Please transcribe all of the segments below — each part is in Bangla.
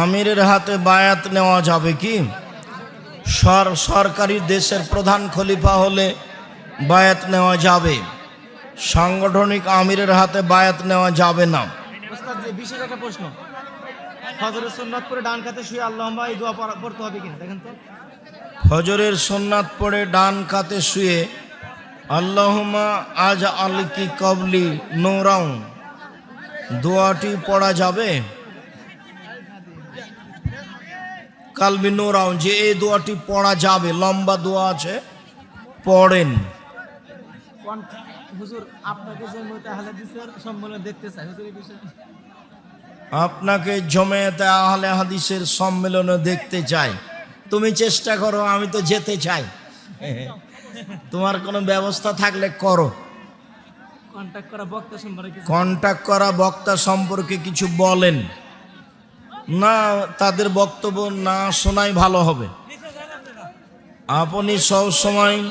আমিরের হাতে বায়াত নেওয়া যাবে কি? সর সরকারি দেশের প্রধান খলিফা হলে বায়াত নেওয়া যাবে। সাংগঠনিক আমিরের হাতে বায়াত নেওয়া যাবে না। ওস্তাদ যে বিশেষ একটা প্রশ্ন। ফজরের সুন্নাত করে ডান কাতে শুয়ে আল্লাহ এই দোয়া পড়তে হবে কিনা? দেখেন তো। ফজরের সোননাথ পড়ে ডান কাতে শুয়ে আল্লাহুমা আজ আল কি কবলি নোরাউ দোয়াটি পড়া যাবে? কালবি নোরাউ যে এই দোয়াটি পড়া যাবে লম্বা দোয়া আছে পড়েন। হুজুর আপনাকে যে মোতাহালা সম্মেলন দেখতে চাই হুজুর এই বিষয়ে। আপনাকে জমেতে আহলে হাদিসের সম্মেলনে দেখতে চাই। তুমি চেষ্টা করো আমি তো যেতে চাই। তোমার কোনো ব্যবস্থা থাকলে করো। কন্ট্যাক্ট করা বক্তা সম্পর্কে কিছু কন্টাক্ট করা বক্তা সম্পর্কে কিছু বলেন। না তাদের বক্তব্য না শোনাই ভালো হবে। আপনি সব সময়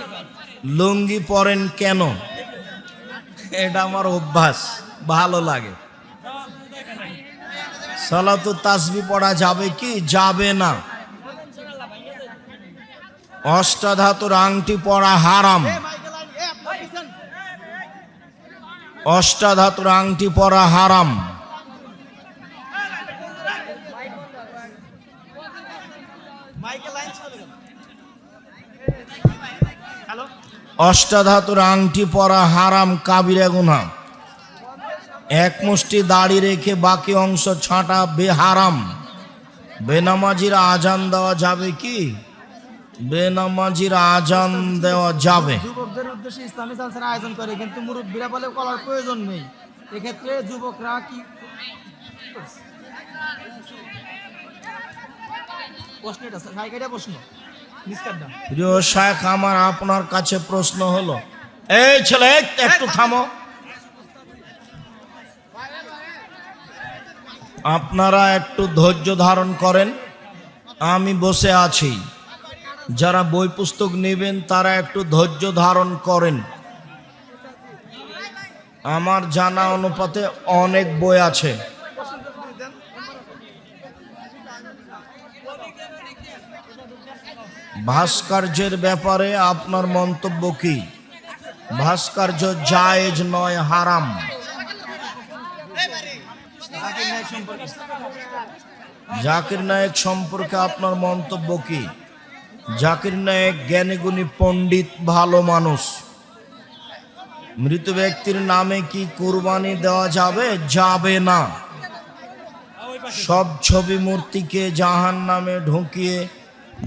লুঙ্গি পরেন কেন? এটা আমার অভ্যাস, ভালো লাগে। সালাতু তাসবি পড়া যাবে কি? যাবে না। অষ্টাধাতুর আংটি পরা হারাম। অষ্টাধাতুর আংটি পরা হারাম। অষ্টাধাতুর আংটি পরা হারাম কাবিরা গুনা। এক মুষ্টি দাড়ি রেখে বাকি অংশ ছাঁটা বেহারাম। বেনামাজির আজান দেওয়া যাবে কি? বেনামাজির আজান দেওয়া যাবে। কি প্রশ্ন এটা প্রশ্ন। প্রিয় শাখ আমার আপনার কাছে প্রশ্ন হলো এই ছেলে একটু থামো। আপনারা একটু ধৈর্য ধারণ করেন আমি বসে আছি। যারা বই পুস্তক নেবেন তারা একটু ধৈর্য ধারণ করেন। আমার জানা অনুপাতে অনেক বই আছে। ভাস্কর্যের ব্যাপারে আপনার মন্তব্য কি? ভাস্কর্য জায়েজ নয়, হারাম। জাকির নায়ক সম্পর্কে আপনার মন্তব্য কি? জাকির নায়েক জ্ঞানীগুণী, পণ্ডিত, ভালো মানুষ। মৃত ব্যক্তির নামে কি কুরবানি দেওয়া যাবে? যাবে না। সব ছবি মূর্তিকে জাহান নামে ঢুকিয়ে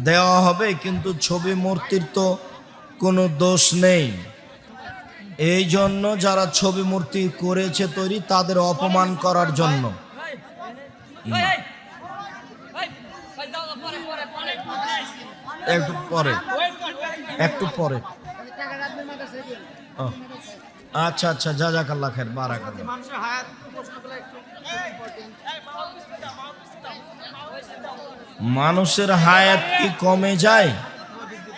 দেওয়া হবে, কিন্তু ছবি মূর্তির তো কোনো দোষ নেই। এই জন্য যারা ছবি মূর্তি করেছে তৈরি, তাদের অপমান করার জন্য। একটু পরে। একটু পরে। আচ্ছা আচ্ছা যা যাক আল্লাহ খের বারাক মানুষের হায়াত কি কমে যায়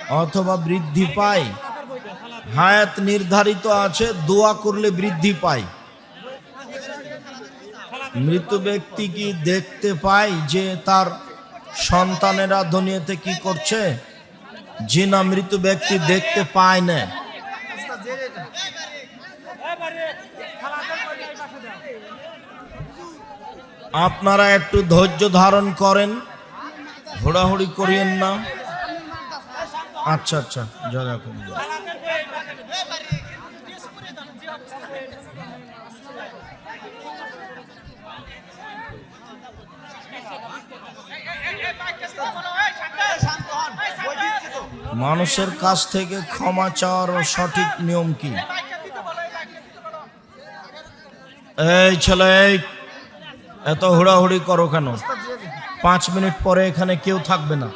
অথবা বৃদ্ধি পায়? হায়াত নির্ধারিত আছে, দোয়া করলে বৃদ্ধি পায়। মৃত ব্যক্তি কি দেখতে পায় যে তার সন্তানেরা দুনিয়াতে কি করছে? যে না মৃত ব্যক্তি দেখতে পায় না। আপনারা একটু ধৈর্য ধারণ করেন। হুড়াহুড়ি করিয়েন না। আচ্ছা আচ্ছা দিচ্ছি তো মানুষের কাছ থেকে ক্ষমা চাওয়ার সঠিক নিয়ম কি? এই ছেলে এত হুড়াহুড়ি করো কেন। পাঁচ মিনিট পরে এখানে কেউ থাকবে না।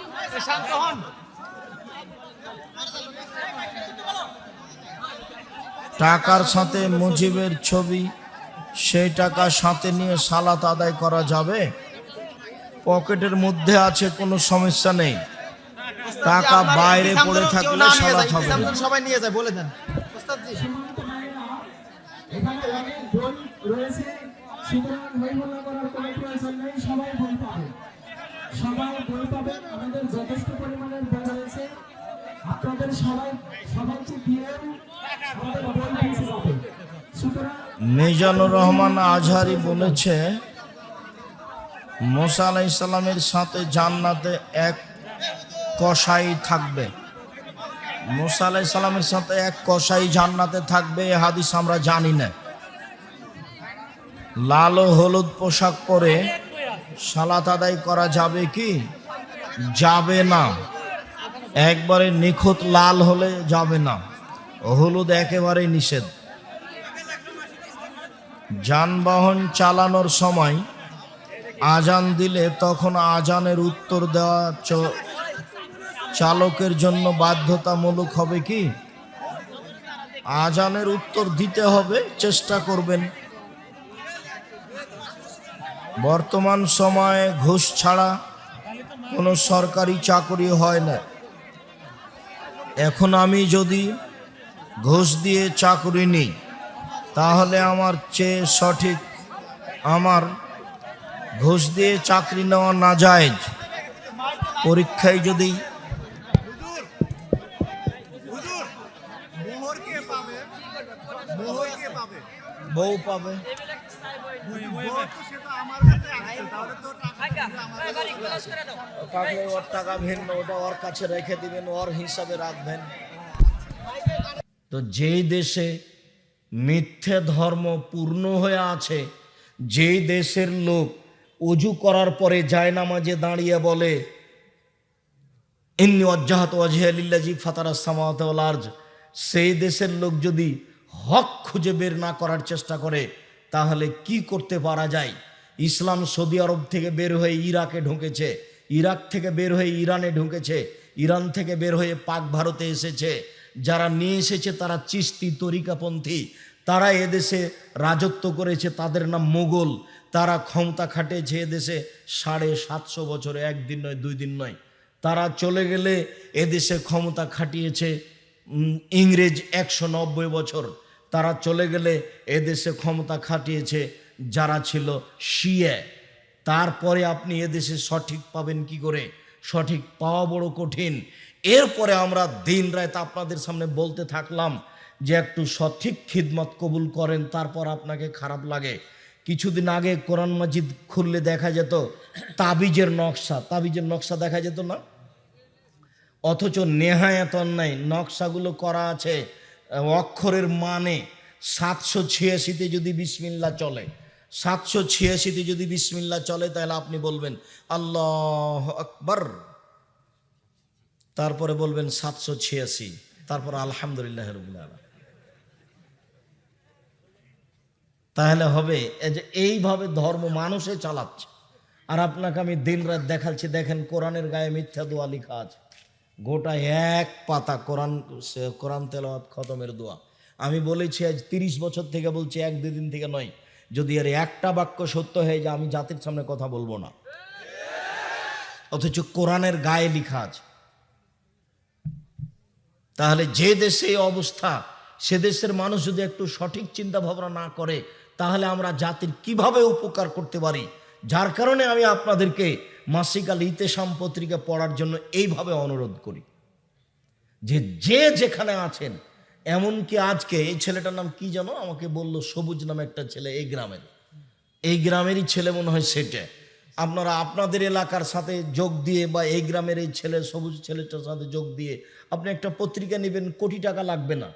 টাকার সাথে মুজিবের ছবি, সেই টাকা সাথে নিয়ে সালাত আদায় করা যাবে? পকেটের মধ্যে আছে, কোনো সমস্যা নেই। টাকা বাইরে পড়ে থাকলে সালাত হবে। সবাই নিয়ে যায় বলে দেন রয়েছে। সুতরাং হইহল্লা করার কোনো প্রয়োজন নেই, সবাই বই পাবে। সবাই বই পাবেন আমাদের যথেষ্ট পরিমাণের বই রয়েছে। আপনাদের সবাই, সবাইকে দিয়ে আমাদের বই যাবে মিজানুর রহমান আজহারি বলেছে, মোসা আলাই ইসলামের সাথে জান্নাতে এক কসাই থাকবে। মোসা আলাই সালামের সাথে এক কসাই জান্নাতে থাকবে, এ হাদিস আমরা জানি না। লাল ও হলুদ পোশাক পরে সালাত আদায় করা যাবে কি? যাবে না। একবারে নিখুঁত লাল হলে যাবে না। হলুদ একেবারে নিষেধ। যানবাহন চালানোর সময় আজান দিলে তখন আজানের উত্তর দেওয়া চালকের জন্য বাধ্যতামূলক হবে কি? আজানের উত্তর দিতে হবে, চেষ্টা করবেন। বর্তমান সময়ে ঘুষ ছাড়া কোনো সরকারি চাকরি হয় না। এখন আমি যদি ঘুষ দিয়ে চাকরি নিই তাহলে আমার চেয়ে সঠিক আমার ঘুষ দিয়ে চাকরি নেওয়া না যায় পরীক্ষায় যদি বউ পাবে। থাকলে ওর টাকা ভিন্ন ওটা ওর কাছে রেখে দিবেন ওর হিসাবে রাখবেন। তো যেই দেশে মিথ্যে ধর্ম পূর্ণ হয়ে আছে যেই দেশের লোক অজু করার পরে যায় নামাজে দাঁড়িয়ে বলে ইন্নি অজ্জাহাত অজহালিল্লাজি ফাতারা সামাওয়াত ওয়াল সেই দেশের লোক যদি হক খুঁজে বের না করার চেষ্টা করে তাহলে কি করতে পারা যায়? ইসলাম সৌদি আরব থেকে বের হয়ে ইরাকে ঢুকেছে। ইরাক থেকে বের হয়ে ইরানে ঢুকেছে। ইরান থেকে বের হয়ে পাক ভারতে এসেছে। যারা নিয়ে এসেছে তারা চিস্তি তরিকাপন্থী। তারা এদেশে রাজত্ব করেছে, তাদের নাম মোগল তারা ক্ষমতা খাটিয়েছে এদেশে সাড়ে সাতশো বছরে, একদিন নয়, দুই দিন নয়। তারা চলে গেলে এদেশে ক্ষমতা খাটিয়েছে ইংরেজ একশো নব্বই বছর। তারা চলে গেলে এদেশে ক্ষমতা খাটিয়েছে যারা ছিল শিয়ে। তারপরে আপনি এদেশে সঠিক পাবেন কি করে? সঠিক পাওয়া বড় কঠিন। এরপরে আমরা দিন রাত আপনাদের সামনে বলতে থাকলাম যে একটু সঠিক খিদমত কবুল করেন, তারপর আপনাকে খারাপ লাগে। কিছুদিন আগে কোরআন মাজিদ খুললে দেখা যেত, তাবিজের নকশা। তাবিজের নকশা দেখা যেত না? অথচ নেহায়াত অন্যায়। নকশাগুলো করা আছে। অক্ষরের মানে সাতশো ছিয়াশিতে যদি বিসমিল্লা চলে, সাতশো ছিয়াশিতে যদি বিসমিল্লা চলে, তাহলে আপনি বলবেন আল্লাহ আকবর। তারপরে বলবেন সাতশো ছিয়াশি। তারপর আলহামদুলিল্লাহ তাহলে হবে যে এইভাবে ধর্ম মানুষে চালাচ্ছে। আর আপনাকে আমি দিন রাত দেখাচ্ছি, দেখেন কোরআনের গায়ে মিথ্যা দোয়া লেখা আছে। গোটা এক পাতা কোরআন কোরআন তেলাওয়াত খতমের দোয়া। আমি বলেছি আজ তিরিশ বছর থেকে বলছি এক দুদিন থেকে নয়। যদি এর একটা বাক্য সত্য হয়ে যায়, আমি জাতির সামনে কথা বলব না। অথচ কোরআনের গায়ে লিখা আছে। তাহলে যে দেশে অবস্থা, সে দেশের মানুষ যদি একটু সঠিক চিন্তা ভাবনা না করে, তাহলে আমরা জাতির কীভাবে উপকার করতে পারি? যার কারণে আমি আপনাদেরকে মাসিক আল পত্রিকা পড়ার জন্য এইভাবে অনুরোধ করি যে যে যেখানে আছেন, এমনকি আজকে এই ছেলেটার নাম কি জানো? আমাকে বলল সবুজ নামে একটা ছেলে এই গ্রামের। এই গ্রামেরই ছেলে মনে হয় সেটা। আপনারা আপনাদের এলাকার সাথে যোগ দিয়ে বা এই গ্রামের এই ছেলে, সবুজ ছেলেটার সাথে যোগ দিয়ে আপনি একটা পত্রিকা নেবেন, কোটি টাকা লাগবে না।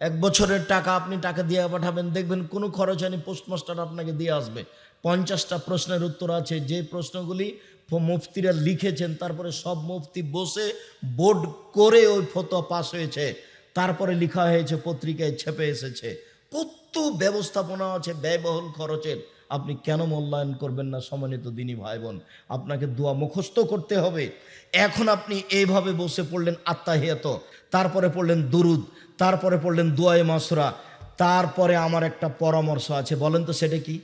এক বছরের টাকা আপনি টাকা দিয়ে পাঠাবেন, দেখবেন কোনো খরচ হয়নি, পোস্টমাস্টার আপনাকে দিয়ে আসবে। পঞ্চাশটা প্রশ্নের উত্তর আছে, যে প্রশ্নগুলি মুফতিরা লিখেছেন, তারপরে সব মুফতি বসে বোর্ড করে ওই ফতো পাস হয়েছে। তারপরে লেখা হয়েছে, পত্রিকায় ছেপে এসেছে। কত ব্যবস্থাপনা আছে, ব্যয়বহুল খরচের। আপনি কেন মূল্যায়ন করবেন না, সম্মানিত দিনী ভাই বোন আপনাকে দোয়া মুখস্থ করতে হবে। এখন আপনি এইভাবে বসে পড়লেন আত্মাহিয়াত, তারপরে পড়লেন দুরুদ, তারপরে পড়লেন দোয়াই মাসুরা, তারপরে আমার একটা পরামর্শ আছে। বলেন তো সেটা কি?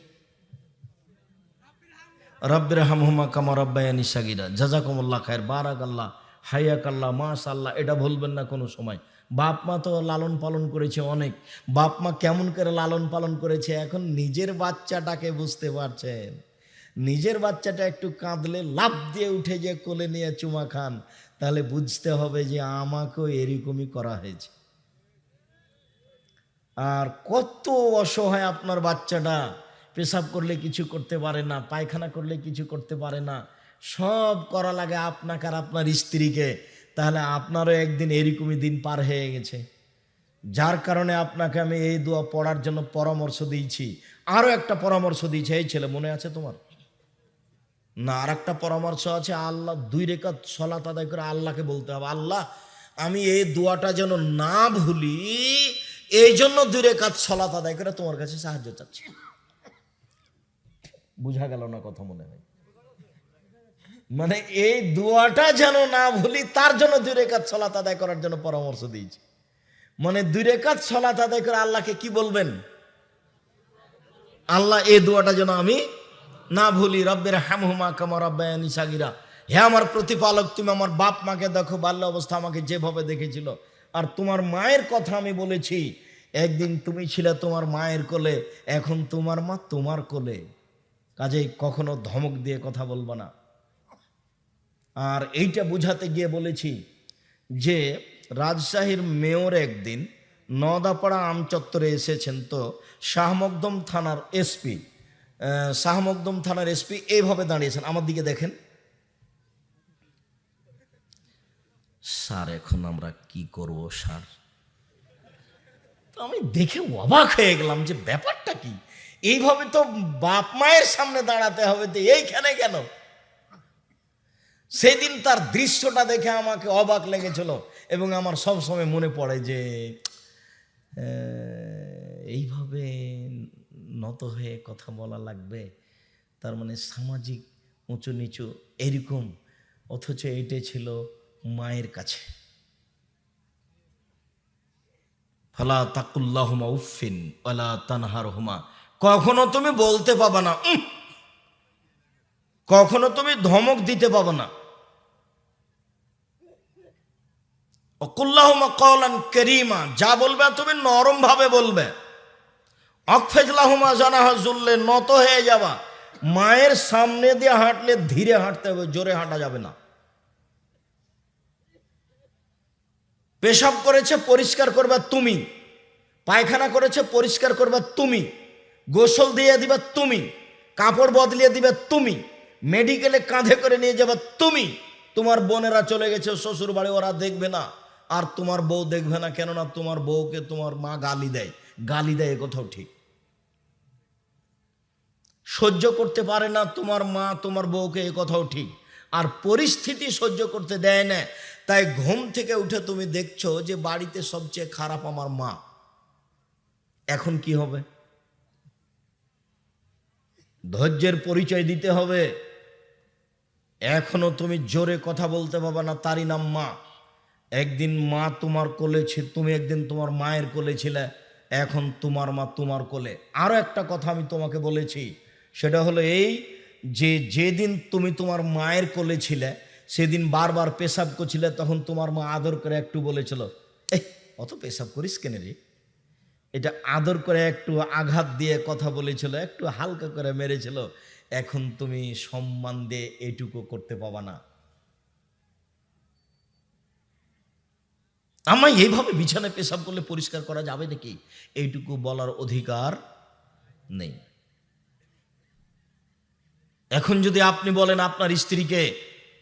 রব্বির হামহুমা কামা রব্বায়ানি সাগিরা। জাজাকুমুল্লাহ খায়ের বারাক আল্লাহ হাইয়াক আল্লাহ মাস আল্লাহ এটা ভুলবেন না কোনো সময়। বাপ মা তো লালন পালন করেছে অনেক। বাপ মা কেমন করে লালন পালন করেছে এখন নিজের বাচ্চাটাকে বুঝতে পারছেন? নিজের বাচ্চাটা একটু কাঁদলে লাভ দিয়ে উঠে যে কোলে নিয়ে চুমা খান, তাহলে বুঝতে হবে যে আমাকেও এরকমই করা হয়েছে। আর কত অসহায় আপনার বাচ্চাটা। পেশাব করলে কিছু করতে পারে না, পায়খানা করলে কিছু করতে পারে না। সব করা লাগে আপনাকে আর আপনার স্ত্রীকে। তাহলে আপনারও একদিন এরকমই দিন পার হয়ে গেছে। যার কারণে আপনাকে আমি এই দোয়া পড়ার জন্য পরামর্শ দিয়েছি। আরও একটা পরামর্শ দিয়েছি। এই ছেলে, মনে আছে তোমার? না আর একটা পরামর্শ আছে, আল্লাহ দুই রেখা সলাত আদায় করে আল্লাহকে বলতে হবে। আল্লাহ, আমি এই দোয়াটা যেন না ভুলি, এই জন্য দুই রেখাত সলাত আদায় করে তোমার কাছে সাহায্য চাচ্ছি। বুঝা গেল না কথা মনে হয়। মানে এই দোয়াটা যেন না ভুলি, তার জন্য দুই রেখাত সলাত আদায় করার জন্য পরামর্শ দিয়েছি। মানে দুই রেখাত সলাত আদায় করে আল্লাহকে কি বলবেন? আল্লাহ এই দোয়াটা যেন আমি না ভুলি, রব্বের হ্যামহুমা কামার আব্বায়ানি সাগিরা। হে আমার প্রতিপালক, তুমি আমার বাপ মাকে দেখো, বাল্য অবস্থা আমাকে যেভাবে দেখেছিল। আর তোমার মায়ের কথা আমি বলেছি, একদিন তুমি ছিলে তোমার মায়ের কোলে, এখন তোমার মা তোমার কোলে। কাজেই কখনো ধমক দিয়ে কথা বলব না। আর এইটা বোঝাতে গিয়ে বলেছি যে রাজশাহীর মেয়র একদিন নদাপাড়া আমচত্বরে এসেছেন তো শাহমকদম থানার এসপি। শাহমকদম থানার এসপি এইভাবে দাঁড়িয়েছেন। আমার দিকে দেখেন। স্যার, এখন আমরা কি করব, স্যার? আমি দেখে অবাক হয়ে গেলাম যে ব্যাপারটা কি? এইভাবে তো বাপ মায়ের সামনে দাঁড়াতে হবে তো এইখানে কেন? সেদিন তার দৃশ্যটা দেখে আমাকে অবাক লেগেছিল এবং আমার সব সময় মনে পড়ে যে এইভাবে নত হয়ে কথা বলা লাগবে। তার মানে সামাজিক উঁচু নিচু এরকম, অথচ এইটাই ছিল মায়ের কাছে। ফালা তাকুল্লাহুমা উফিন ওয়ালা তানহার হুমা কখনো তুমি বলতে পাবা না। কখনো তুমি ধমক দিতে পাবো না। অকুল্লাহুমা কওলান করিমা, যা বলবে তুমি নরম ভাবে বলবে। অকফেজলাহুমা জানাহা জুললে নত হয়ে যাবা। মায়ের সামনে দিয়ে হাঁটলে ধীরে হাঁটতে হবে, জোরে হাঁটা যাবে না। পেশাব করেছে পরিষ্কার করবা তুমি, পায়খানা করেছে পরিষ্কার করবা তুমি। গোসল দিয়ে দিবা তুমি, কাপড় বদলিয়ে দিবে তুমি, মেডিকেলে কাঁধে করে নিয়ে যাবে তুমি। তোমার বোনেরা চলে গেছে শ্বশুর বাড়ি ওরা দেখবে না। আর তোমার বউ দেখবে না, কেননা তোমার বউকে তোমার মা গালি দেয়। গালি দেয় কোথাও ঠিক। সহ্য করতে পারে না তোমার মা, তোমার বউকে এ কথাও ঠিক। আর পরিস্থিতি সহ্য করতে দেয় না। তাই ঘুম থেকে উঠে তুমি দেখছ যে বাড়িতে সবচেয়ে খারাপ আমার মা। এখন কি হবে? ধৈর্যের পরিচয় দিতে হবে। এখনও তুমি জোরে কথা বলতে পারবে না, তারই নাম মা। একদিন মা তোমার কোলে ছিল তুমি একদিন তোমার মায়ের কোলে ছিলে, এখন তোমার মা তোমার কোলে। আরও একটা কথা আমি তোমাকে বলেছি, সেটা হলো এই যে যেদিন তুমি তোমার মায়ের কোলে ছিলে, সেদিন বারবার পেশাব করছিলে, তখন তোমার মা আদর করে একটু বলেছিল, এই, অত পেশাব করিস কেন রে? এটা আদর করে একটু আঘাত দিয়ে কথা বলেছিল, একটু হালকা করে মেরেছিল। এখন তুমি সম্মান দিয়ে এটুকু করতে পাবা না। আমায় এইভাবে বিছানায় পেশাব করলে পরিষ্কার করা যাবে নাকি? এইটুকু বলার অধিকার নেই। এখন যদি আপনি বলেন আপনার স্ত্রীকে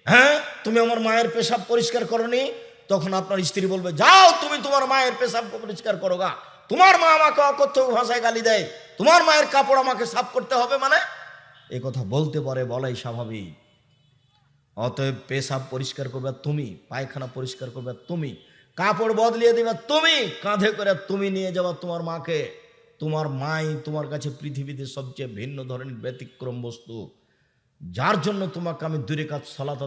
হ্যাঁ তুমি আমার মায়ের পেশাব পরিষ্কার করনি? তখন আপনার স্ত্রী বলবে, যাও তুমি তোমার মায়ের পেশাব পরিষ্কার করো গা। তোমার মা আমাকে অকথ্য ভাষায় গালি দেয়। তোমার মায়ের কাপড় আমাকে সাফ করতে হবে মানে? এ কথা বলতে পারে বলাই স্বাভাবিক। অতএব পেশাব পরিষ্কার করবে তুমি, পায়খানা পরিষ্কার করবে তুমি, কাপড় বদলিয়ে দিবে তুমি, কাঁধে করে তুমি নিয়ে যাবা তোমার মাকে। তোমার মাই তোমার কাছে পৃথিবীতে সবচেয়ে ভিন্ন ধরনের ব্যতিক্রম বস্তু। যার জন্য তোমাকে আমি দূরে কাজ, সলাত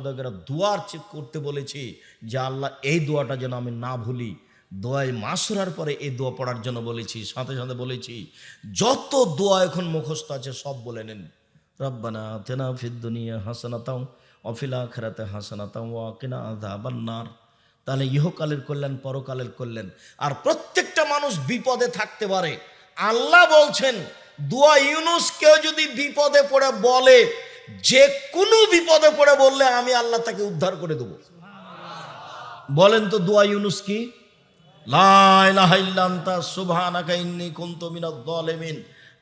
দোয়ার চেক করতে বলেছি যে আল্লাহ এই দোয়াটা যেন আমি না ভুলি। দোয়ায় মাসুরার পরে এই দোয়া পড়ার জন্য বলেছি, সাথে সাথে বলেছি, যত দোয়া এখন মুখস্থ আছে সব বলে নেন। রব্বানা তেনা ফিদ দুনিয়া হাসানাতাও অফিলা খেরাতে হাসানাতাও ওয়াকিনা আযাবান্নার তাহলে ইহকালের কল্যাণ পরকালের কল্যাণ। আর প্রত্যেকটা মানুষ বিপদে থাকতে পারে। আল্লাহ বলছেন, দোয়া ইউনুস কেউ যদি বিপদে পড়ে বলে, যে কোনো বিপদে পড়ে বললে আমি আল্লাহ তাকে উদ্ধার করে দেব। বলেন তো দোয়া ইউনুস কি?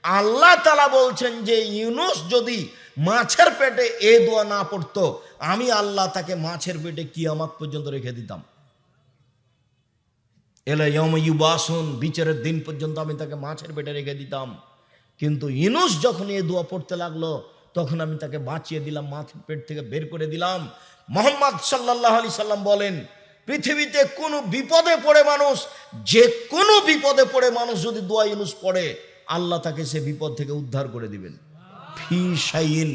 আল্লাহ তালা বলছেন যে ইউনুস যদি মাছের পেটে এ দোয়া না পড়তো, আমি আল্লাহ তাকে মাছের পেটে কিয়ামত পর্যন্ত রেখে দিতাম। এলে ইউবাসন, বিচারের দিন পর্যন্ত আমি তাকে মাছের পেটে রেখে দিতাম। কিন্তু ইনুস যখন এ দোয়া পড়তে লাগল, তখন আমি তাকে বাঁচিয়ে দিলাম, মাছের পেট থেকে বের করে দিলাম। মোহাম্মদ সাল্লাহ আলি সাল্লাম বলেন পৃথিবীতে কোনো বিপদে পড়ে মানুষ, যে কোনো বিপদে পড়ে মানুষ যদি দোয়া ইনুস পড়ে, আল্লাহ তাকে সে বিপদ থেকে উদ্ধার করে দিবেন। ফি শাইন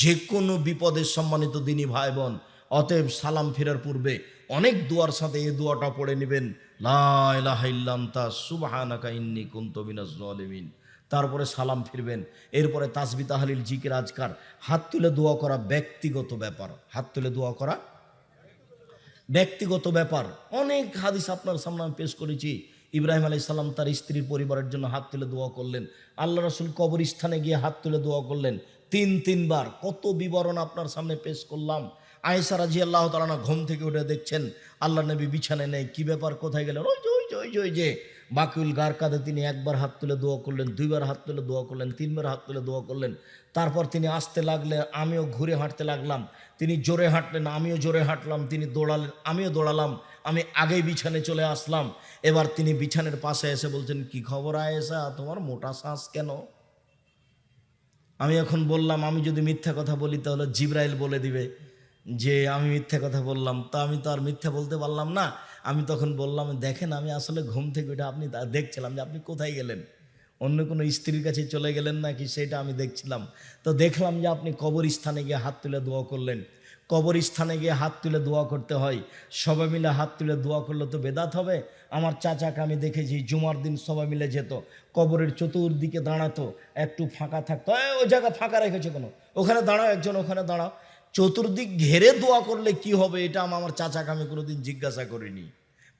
যে কোনো বিপদের সম্মানিত দিনী ভাই বোন অতএব সালাম ফেরার পূর্বে অনেক দুয়ার সাথে এই দোয়াটা পড়ে নেবেন। লা ইলাহা ইল্লা আনতা সুবহানাকা ইন্নী কুনতু মিনাজ জালিমিন তারপরে সালাম ফিরবেন। এরপরে তাসবি তাহলিল জিকির আজকার, হাত তুলে দোয়া করা ব্যক্তিগত ব্যাপার। হাত তুলে দোয়া করা ব্যক্তিগত ব্যাপার। অনেক হাদিস আপনার সামনে আমি পেশ করেছি। ইব্রাহিম আলি সাল্লাম তার স্ত্রীর পরিবারের জন্য হাত তুলে দোয়া করলেন। আল্লাহ রসুল কবরস্থানে গিয়ে হাত তুলে দোয়া করলেন। তিন, তিনবার। কত বিবরণ আপনার সামনে পেশ করলাম। আয়েসা রাজি আল্লাহ তালানা ঘুম থেকে উঠে দেখছেন, আল্লাহ নবী বিছানে নেই, কি ব্যাপার, কোথায় গেলেন? ওই যে ওই যে ওই যে। বাকিউল গার কাঁধে তিনি একবার হাত তুলে দোয়া করলেন, দুইবার হাত তুলে দোয়া করলেন, তিনবার হাত তুলে দোয়া করলেন। তারপর তিনি আসতে লাগলে আমিও ঘুরে হাঁটতে লাগলাম। তিনি জোরে হাঁটলেন, আমিও জোরে হাঁটলাম, তিনি দৌড়ালেন, আমিও দৌড়ালাম, আমি আগেই বিছানে চলে আসলাম। এবার তিনি বিছানের পাশে এসে বলছেন, কি খবর আয়েসা তোমার মোটা শ্বাস কেন? আমি এখন বললাম, আমি যদি মিথ্যা কথা বলি তাহলে জিব্রাইল বলে দিবে যে আমি মিথ্যা কথা বললাম। তা আমি তো আর মিথ্যা বলতে পারলাম না। আমি তখন বললাম দেখেন আমি আসলে ঘুম থেকে উঠে আপনি দেখছিলাম যে আপনি কোথায় গেলেন? অন্য কোনো স্ত্রীর কাছে চলে গেলেন নাকি সেটা আমি দেখছিলাম? তো দেখলাম যে আপনি কবরস্থানে গিয়ে হাত তুলে দোয়া করলেন। কবরস্থানে গিয়ে হাত তুলে দোয়া করতে হয়। সবাই মিলে হাত তুলে দোয়া করলে তো বেদাত হবে। আমার চাচাকে আমি দেখেছি জুমার দিন সবাই মিলে যেত। কবরের চতুর্দিকে দাঁড়াতো একটু ফাঁকা থাকতো। "এই, ওই জায়গা ফাঁকা রেখেছে কোনো? ওখানে দাঁড়াও একজন ওখানে দাঁড়াও। চতুর্দিক ঘেরে দোয়া করলে কি হবে? এটা আম- আমার চাচাকে আমি কোনোদিন জিজ্ঞাসা করিনি।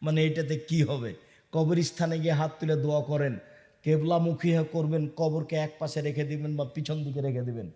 মানে এটাতে কি হবে? কবরস্থানে গিয়ে হাত তুলে দোয়া করেন। কেবলামুখী করবেন, কবরকে এক পাশে রেখে দিবেন বা পিছন দিকে রেখে দিবেন।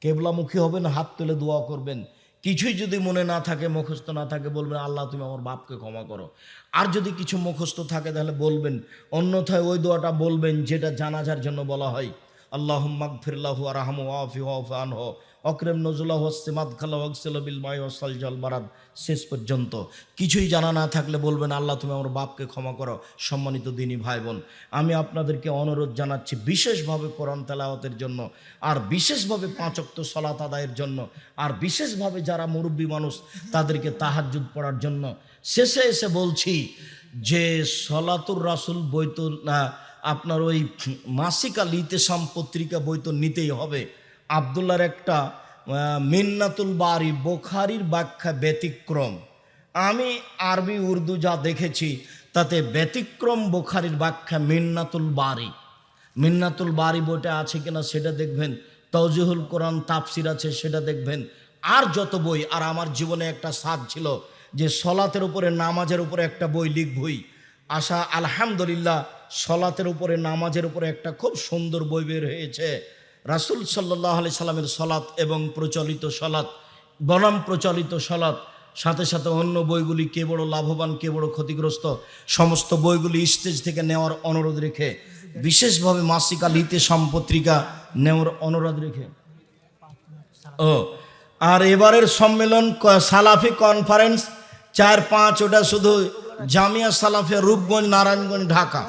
কেবলামুখী হবেন, হাত তুলে দোয়া করবেন। কিছুই যদি মনে না থাকে, মুখস্থ না থাকে, বলবেন, আল্লাহ, তুমি আমার বাপকে ক্ষমা করো। আর যদি কিছু মুখস্থ থাকে, তাহলে বলবেন, অন্যথায় ওই দোয়াটা বলবেন, যেটা জানাজার জন্য বলা হয় আল্লাহ মাগফিরলাহু আরহাম ওয়াফি ওয়াফ আনহ। অক্রেম নজুল্লাহ সিমাদ খালা ওয়াকসিল বিল মাই ওয়াসাল জল বারাদ শেষ পর্যন্ত। কিছুই জানা না থাকলে বলবেন আল্লাহ তুমি আমার বাপকে ক্ষমা করো সম্মানিত দিনী ভাই বোন আমি আপনাদেরকে অনুরোধ জানাচ্ছি বিশেষভাবে কোরআন তেলাওয়াতের জন্য আর বিশেষভাবে পাঁচক্ত সলাত আদায়ের জন্য আর বিশেষভাবে যারা মুরব্বী মানুষ তাদেরকে তাহাজ্জুদ পড়ার জন্য। শেষে এসে বলছি যে সলাতুর রাসুল বই না, আপনার ওই মাসিকা লিতেসাম পত্রিকা বই নিতেই হবে। আবদুল্লার একটা মিন্নাতুল বাড়ি বোখারির ব্যাখ্যা ব্যতিক্রম। আমি আরবি, উর্দু যা দেখেছি, তাতে ব্যতিক্রম বোখারির ব্যাখ্যা মিন্নাতুল বাড়ি মিন্নাতুল বাড়ি বইটা আছে কিনা সেটা দেখবেন তৌজিহুল কোরআন তাফসির আছে সেটা দেখবেন। আর যত বই, আর আমার জীবনে একটা স্বাদ ছিল যে সলাতের উপরে, নামাজের উপরে একটা বই লিখবই। আশা, আলহামদুলিল্লাহ, সলাতের উপরে, নামাজের উপরে একটা খুব সুন্দর বই বের হয়েছে। রাসুল সাল্লাহ আলি সাল্লামের সলাৎ এবং প্রচলিত সলাৎ বনাম প্রচলিত সলাৎ সাথে সাথে অন্য বইগুলি কে বড় লাভবান, কে বড় ক্ষতিগ্রস্ত, সমস্ত বইগুলি স্টেজ থেকে নেওয়ার অনুরোধ রেখে, বিশেষভাবে মাসিকা লিতে সম্পত্রিকা নেওয়ার অনুরোধ রেখে। ও, আর এবারের সম্মেলন সালাফি কনফারেন্স, চার পাঁচ, ওটা শুধু জামিয়া সালাফিয়া রূপগঞ্জ, নারায়ণগঞ্জ, ঢাকা।